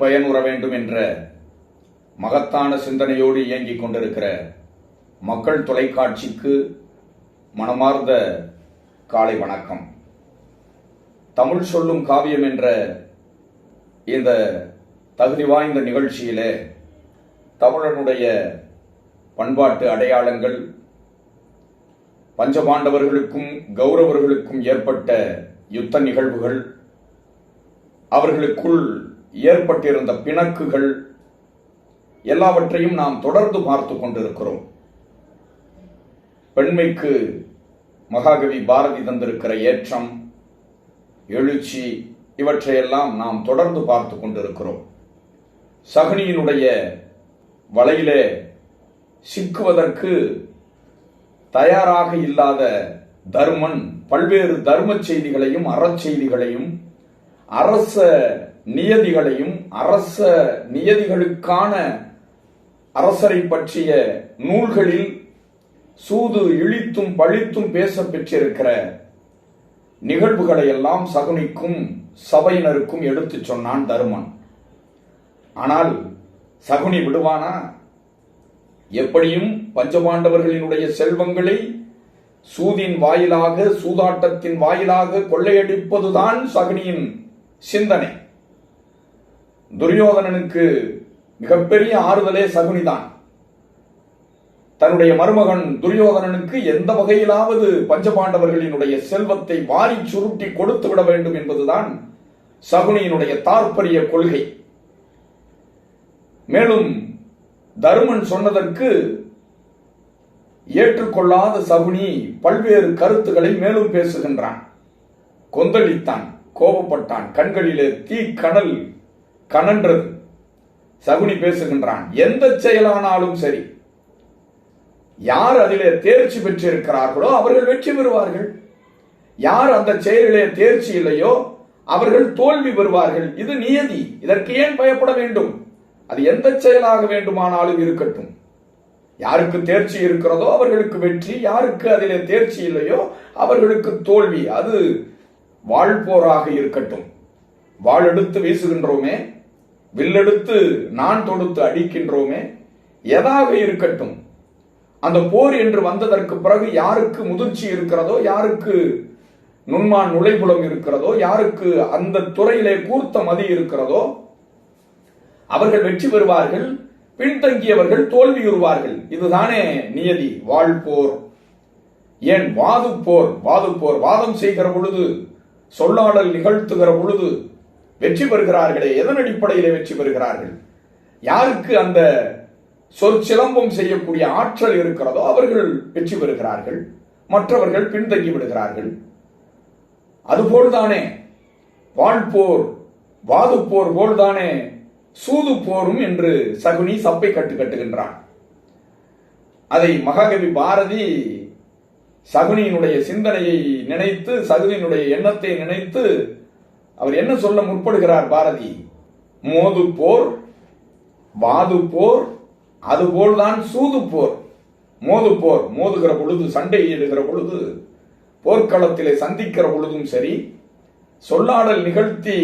பயனுற வேண்டும் என்ற மகத்தான சிந்தனையோடு இயங்கிக் கொண்டிருக்கிற மக்கள் தொலைக்காட்சிக்கு மனமார்ந்த காலை வணக்கம். தமிழ் சொல்லும் காவியம் என்ற இந்த தகுதி வாய்ந்த நிகழ்ச்சியிலே தமிழனுடைய பண்பாட்டு அடையாளங்கள் பஞ்சபாண்டவர்களுக்கும் கௌரவர்களுக்கும் ஏற்பட்ட யுத்த நிகழ்வுகள் அவர்களுக்குள் ஏற்பட்டிருந்த பிணக்குகள் எல்லாவற்றையும் நாம் தொடர்ந்து பார்த்து கொண்டிருக்கிறோம். பெண்மைக்கு மகாகவி பாரதி தந்திருக்கிற ஏற்றம் எழுச்சி இவற்றையெல்லாம் நாம் தொடர்ந்து பார்த்து கொண்டிருக்கிறோம். சகுனியினுடைய வலையிலே சிக்குவதற்கு தயாராக இல்லாத தர்மன் பல்வேறு தர்ம செய்திகளையும் அறச்செய்திகளையும் அரச நியதிகளையும் அரச நியதிகளுக்கான அரசரை பற்றிய நூல்களில் சூது இழித்தும் பழித்தும் பேச பெற்றிருக்கிற நிகழ்வுகளை எல்லாம் சகுனிக்கும் சபையினருக்கும் எடுத்துச் சொன்னான் தருமன். ஆனால் சகுனி விடுவானா? எப்படியும் பஞ்சபாண்டவர்களினுடைய செல்வங்களை சூதின் வாயிலாக சூதாட்டத்தின் வாயிலாக கொள்ளையடிப்பதுதான் சகுனியின் சிந்தனை. துரியோதனனுக்கு மிகப்பெரிய ஆறுதலே சகுனிதான். தன்னுடைய மருமகன் துரியோதனனுக்கு எந்த வகையிலாவது பஞ்சபாண்டவர்களினுடைய செல்வத்தை வாரி சுருட்டி கொடுத்து விட வேண்டும் என்பதுதான் சகுனியினுடைய தாற்பரிய கொள்கை. மேலும் தருமன் சொன்னதற்கு ஏற்றுக்கொள்ளாத சகுனி பல்வேறு கருத்துக்களை மேலும் பேசுகின்றான். கொந்தளித்தான் கோபப்பட்டான் கண்களிலே தீ கடல் கனன்றது. சகுனி பேசுகின்றான். எந்த செயலானாலும் சரி யார் அதிலே தேர்ச்சி பெற்றிருக்கிறார்களோ அவர்கள் வெற்றி பெறுவார்கள். யார் அந்த செயலிலே தேர்ச்சி இல்லையோ அவர்கள் தோல்வி பெறுவார்கள். இது நியதி. இதற்கு ஏன் பயப்பட வேண்டும்? அது எந்த செயலாக வேண்டுமானாலும் இருக்கட்டும். யாருக்கு தேர்ச்சி இருக்கிறதோ அவர்களுக்கு வெற்றி. யாருக்கு அதிலே தேர்ச்சி இல்லையோ அவர்களுக்கு தோல்வி. அது வாழ்போராக இருக்கட்டும். வாழ் எடுத்து வீசுகின்றோமே. வில்லெடுத்து நான் தொடுத்து அடிக்கின்றோமே எதாக இருக்கட்டும். அந்த போர் என்று வந்ததற்கு பிறகு யாருக்கு முதிர்ச்சி இருக்கிறதோ யாருக்கு நுண்மான் நுழைபுலம் இருக்கிறதோ யாருக்கு அந்த துறையிலே கூர்த்த மதி இருக்கிறதோ அவர்கள் வெற்றி பெறுவார்கள் பின்தங்கியவர்கள் தோல்வியுறுவார்கள் இதுதானே நியதி வாழ்போர். ஏன் வாது போர் வாது போர் வாதம் செய்கிற பொழுது சொல்லாடல் நிகழ்த்துகிற பொழுது வெற்றி பெறுகிறார்களே? எதன் அடிப்படையிலே வெற்றி பெறுகிறார்கள்? யாருக்கு அந்த சொற்சிலம்பம் செய்யக்கூடிய ஆற்றல் இருக்கிறதோ அவர்கள் வெற்றி பெறுகிறார்கள். மற்றவர்கள் பின்தங்கி விடுகிறார்கள். அதுபோல்தானே வாழ்போர் வாது போர் போல்தானே சூது போரும் என்று சகுனி சப்பை கட்டு கட்டுகின்றான். அதை மகாகவி பாரதி சகுனியினுடைய சிந்தனையை நினைத்து சகுனியினுடைய எண்ணத்தை நினைத்து அவர் என்ன சொல்ல முற்படுகிறார் பாரதி? மோது போர் வாது போர் அதுபோல்தான் சூது போர். மோது போர் மோதுகிற பொழுது சண்டை இடுகிற பொழுது போர்க்களத்திலே சந்திக்கிற பொழுதும் சரி சொல்லாடல் நிகழ்த்தி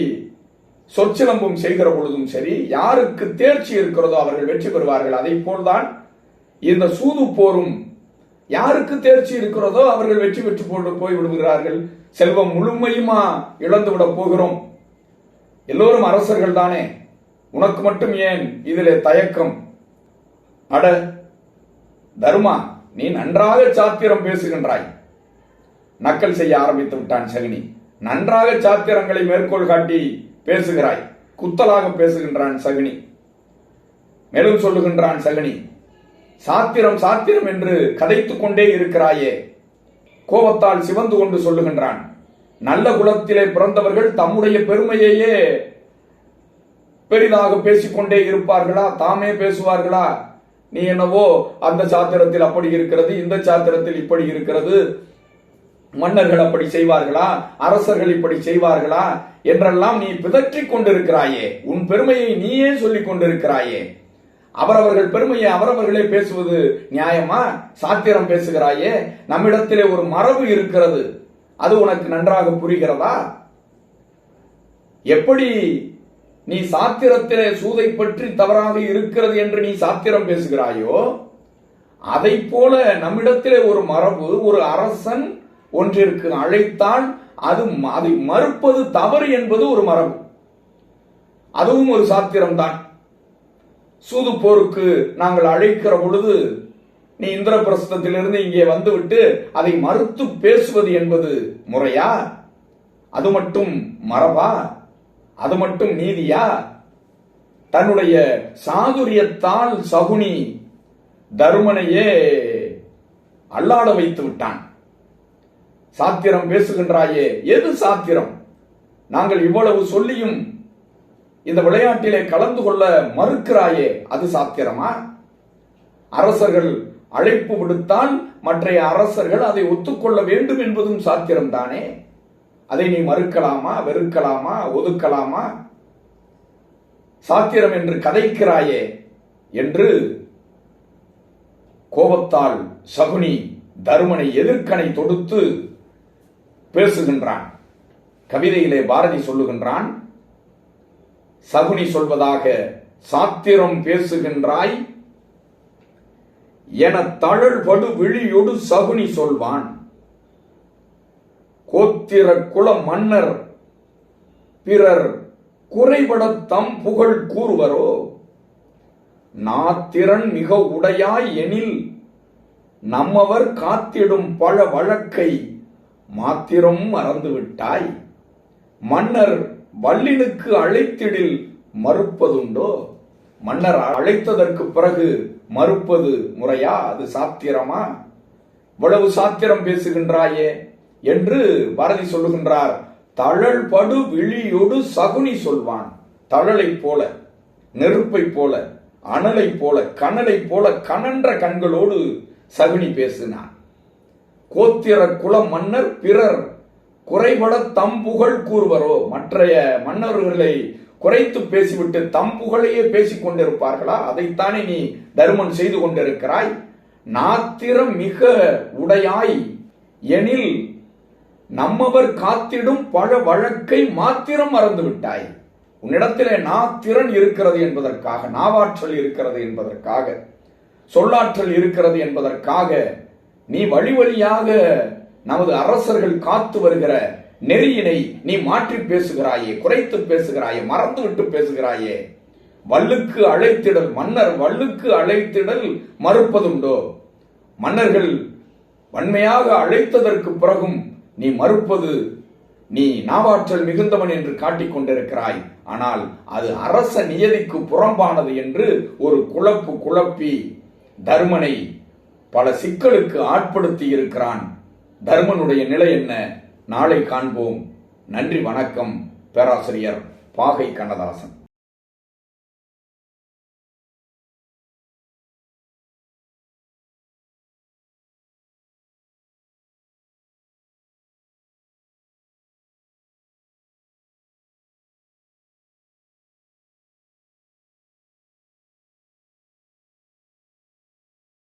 சொற்சிலம்பும் செய்கிற பொழுதும் சரி யாருக்கு தேர்ச்சி இருக்கிறதோ அவர்கள் வெற்றி பெறுவார்கள். அதை போல்தான் இந்த சூது போரும் யாருக்கு தேர்ச்சி இருக்கிறதோ அவர்கள் வெற்றி பெற்று போட்டு போய் விடுகிறார்கள் செல்வம் முழுமையுமா இழந்து விட போகிறோம். எல்லோரும் அரசர்கள் தானே. உனக்கு மட்டும் ஏன் இதிலே தயக்கம்? அட தர்மா நீ நன்றாக சாத்திரம் பேசுகின்றாய். நக்கல் செய்ய ஆரம்பித்து விட்டான் சகுனி நன்றாக சாத்திரங்களை மேற்கோள் காட்டி பேசுகிறாய். குத்தலாக பேசுகின்றான் சகுனி மேலும் சொல்லுகின்றான் சகுனி சாத்திரம் சாத்திரம் என்று கதைத்துக் கொண்டே இருக்கிறாயே. கோபத்தால் சிவந்து கொண்டு சொல்லுகின்றான். நல்ல குலத்திலே பிறந்தவர்கள் தம்முடைய பெருமையையே பெரிதாக பேசிக்கொண்டே இருப்பார்களா? தாமே பேசுவார்களா? நீ என்னவோ அந்த சாத்திரத்தில் அப்படி இருக்கிறது இந்த சாத்திரத்தில் இப்படி இருக்கிறது. மன்னர்கள் அப்படி செய்வார்களா? அரசர்கள் இப்படி செய்வார்களா? என்றெல்லாம் நீ பிதற்றிக் கொண்டிருக்கிறாயே. உன் பெருமையை நீயே சொல்லிக் கொண்டிருக்கிறாயே. அவரவர்கள் பெருமையை அவரவர்களே பேசுவது நியாயமா? சாத்திரம் பேசுகிறாயே. நம்மிடத்திலே ஒரு மரபு இருக்கிறது. அது உனக்கு நன்றாக புரிகிறதா? எப்படி நீ சாத்திரத்திலே சூதை பற்றி தவறாக இருக்கிறது என்று நீ சாத்திரம் பேசுகிறாயோ அதை போல நம்மிடத்திலே ஒரு மரபு ஒரு அரசன் ஒன்றிற்கு அழைத்தால் அது அதை மறுப்பது தவறு என்பது ஒரு மரபு. அதுவும் ஒரு சாத்திரம்தான். சூது போருக்கு நாங்கள் அழைக்கிற பொழுது நீ இந்திரபிரஸ்தத்திலிருந்து இங்கே வந்துவிட்டு அதை மறுத்து பேசுவது என்பது முறையா? அது மட்டும் மரபா? அது மட்டும் நீதியா? தன்னுடைய சாதுரியத்தால் சகுனி தருமனையே அல்லாட வைத்து விட்டான். சாத்திரம் பேசுகின்றாயே எது சாத்திரம்? நாங்கள் இவ்வளவு சொல்லியும் இந்த விளையாட்டிலே கலந்து கொள்ள மறுக்கிறாயே அது சாத்திரமா அரசர்கள் அழைப்பு விடுத்தால் மற்றைய அரசர்கள் அதை ஒத்துக்கொள்ள வேண்டும் என்பதும் சாத்திரம் தானே அதை நீ மறுக்கலாமா வெறுக்கலாமா ஒதுக்கலாமா? சாத்திரம் என்று கதைக்கிறாயே என்று கோபத்தால் சகுனி தருமனை எதிர்க்கனை தொடுத்து பேசுகின்றான். கவிதையிலே பாரதி சொல்லுகின்றான் சகுனி சொல்வதாக சாத்திரம் பேசுகின்றாய் என தழல்படு விழியொடு சகுனி சொல்வான். கோத்திர குல மன்னர் பிறர் குறைபட தம் புகழ் கூறுவரோ? நாத்திரன் மிக உடையாய் எனில் நம்மவர் காத்திடும் பழ வழக்கை மாத்திரம் மறந்துவிட்டாய். மன்னர் வல்லினுக்கு அழைத்திடில் மறுப்பதுண்டோ? மன்னர் அழைத்ததற்கு பிறகு மறுப்பது முறையா? அது சாத்திரமா? இவ்வளவு சாத்திரம் பேசுகின்றாயே என்று பாரதி சொல்லுகின்றார். தழல் படு விழியொடு சகுனி சொல்வான். தழலை போல நெருப்பை போல அனலை போல கனலை போல கனன்ற கண்களோடு சகுனி பேசினான். கோத்திர குல மன்னர் பிறர் குறைபட தம் புகழ் கூறுவரோ? மற்றைய மன்னர்களை குறைத்து பேசிவிட்டு தம் புகழையே பேசிக் கொண்டிருப்பார்களா? அதைத்தானே நீ தருமன் செய்து கொண்டிருக்கிறாய். நாத்திரம் மிக உடையாய். எனில் நம்மவர் காத்திடும் பழ வழக்கை மாத்திரம் மறந்துவிட்டாய் உன்னிடத்திலே நாத்திறன் இருக்கிறது என்பதற்காக நாவாற்றல் இருக்கிறது என்பதற்காக சொல்லாற்றல் இருக்கிறது என்பதற்காக நீ வழி வழியாக நமது அரசர்கள் காத்து வருகிற நெறியினை நீ மாற்றி பேசுகிறாயே குறைத்து பேசுகிறாயே மறந்துவிட்டு பேசுகிறாயே வல்லுக்கு அழைத்திடல் மன்னர் வல்லுக்கு அழைத்திடல் மறுப்பதுண்டோ? மன்னர்கள் வன்மையாக அழைத்ததற்கு பிறகும் நீ மறுப்பது நீ நாவாற்றல் மிகுந்தவன் என்று காட்டிக் கொண்டிருக்கிறாய். ஆனால் அது அரச நியதிக்கு புறம்பானது என்று ஒரு குழப்பு குழப்பி தர்மனை பல சிக்கலுக்கு ஆட்படுத்தி இருக்கிறான். தர்மனுடைய நிலை என்ன? நாளை காண்போம். நன்றி வணக்கம் பேராசிரியர் பாகை கண்ணதாசன்.